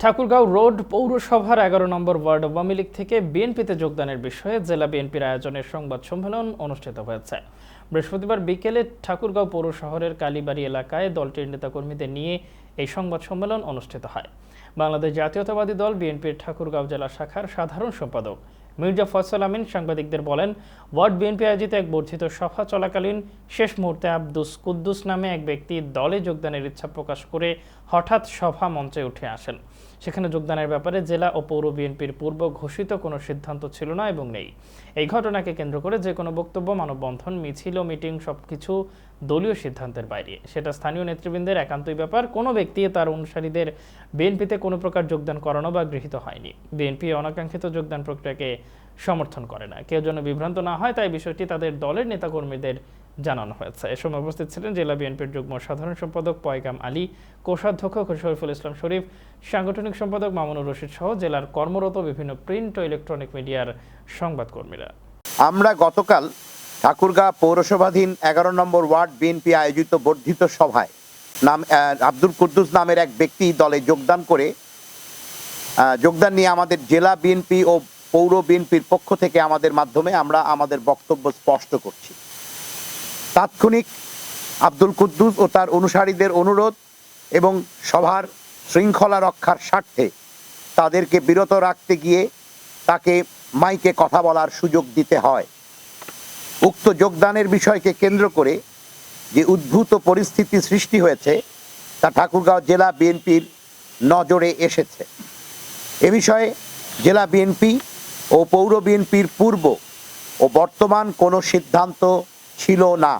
Thakurgaon road পৌরসভার এগারো নম্বর word Awami League থেকে বিএনপিতে যোগদানের বিষয়ে জেলা বিএনপির আয়োজনের সংবাদ সম্মেলন অনুষ্ঠিত হয়েছে। বৃহস্পতিবার বিকেলে ঠাকুরগাঁও পৌর শহরের কালীবাড়ি এলাকায় দলটির নেতাকর্মীদের নিয়ে এই সংবাদ সম্মেলন অনুষ্ঠিত হয়। বাংলাদেশ জাতীয়তাবাদী দল বিএনপির ঠাকুরগাঁও জেলা শাখার সাধারণ সম্পাদক মির্জা ফয়সাল আমিন সাংবাদিকদের বলেন, ওয়ার্ড বিএনপি আয়োজিত এক বর্ধিত সভা চলাকালীন শেষ মুহূর্তে আব্দুস কুদ্দুস নামে এক ব্যক্তি দলে যোগদানের ইচ্ছা প্রকাশ করে হঠাৎ সভা মঞ্চে উঠে আসেন। সেখানে যোগদানের ব্যাপারে জেলা ও পৌর বিএনপির পূর্ব ঘোষিত কোনো সিদ্ধান্ত ছিল না এবং নেই। এই ঘটনাকে কেন্দ্র করে যে কোনো বক্তব্য, মানববন্ধন, মিছিল ও মিটিং সবকিছু দলীয় সিদ্ধান্তের বাইরে। সেটা স্থানীয় নেতৃবৃন্দের একান্তই ব্যাপার। কোনো ব্যক্তি তার অনুসারীদের বিএনপিতে কোনো প্রকার যোগদান করানো বা গৃহীত হয়নি। বিএনপি অনাকাঙ্ক্ষিত যোগদান প্রক্রিয়াকে সমর্থন করে না। কেউ যেন বিভ্রান্ত না হয়, তাই বিষয়টি তাদের দলের নেতাকর্মীদের জানানো হয়েছে। এ সময় উপস্থিত ছিলেন জেলা বিএনপির যুগ্ম সাধারণ সম্পাদক পয়গাম আলী, কোষাধ্যক্ষ শরীফুল ইসলাম শরীফ, সাংগঠনিক সম্পাদক মামুনুর রশিদ সহ জেলার কর্মরত বিভিন্ন প্রিন্ট ও ইলেকট্রনিক মিডিয়ার সংবাদকর্মীরা। আমরা গতকাল ঠাকুরগাঁ পৌরসভাধীন এগারো নম্বর ওয়ার্ড বিএনপি আয়োজিত বর্ধিত সভায় নাম আব্দুল কুদ্দুস নামের এক ব্যক্তি দলে যোগদান করে যোগদান নিয়ে আমাদের জেলা বিএনপি ও পৌর বিএনপির পক্ষ থেকে আমাদের মাধ্যমে আমরা আমাদের বক্তব্য স্পষ্ট করছি। তাৎক্ষণিক আব্দুল কুদ্দুস ও তার অনুসারীদের অনুরোধ এবং সভার শৃঙ্খলা রক্ষার স্বার্থে তাদেরকে বিরত রাখতে গিয়ে তাকে মাইকে কথা বলার সুযোগ দিতে হয়। উক্ত যোগদানের বিষয়কে কেন্দ্র করে যে উদ্ভূত পরিস্থিতি সৃষ্টি হয়েছে, তা ঠাকুরগাঁও জেলা বিএনপির নজরে এসেছে। এ বিষয়ে জেলা বিএনপি ও পৌর বিএনপির পূর্ব ও বর্তমান কোনো সিদ্ধান্ত ছিল না।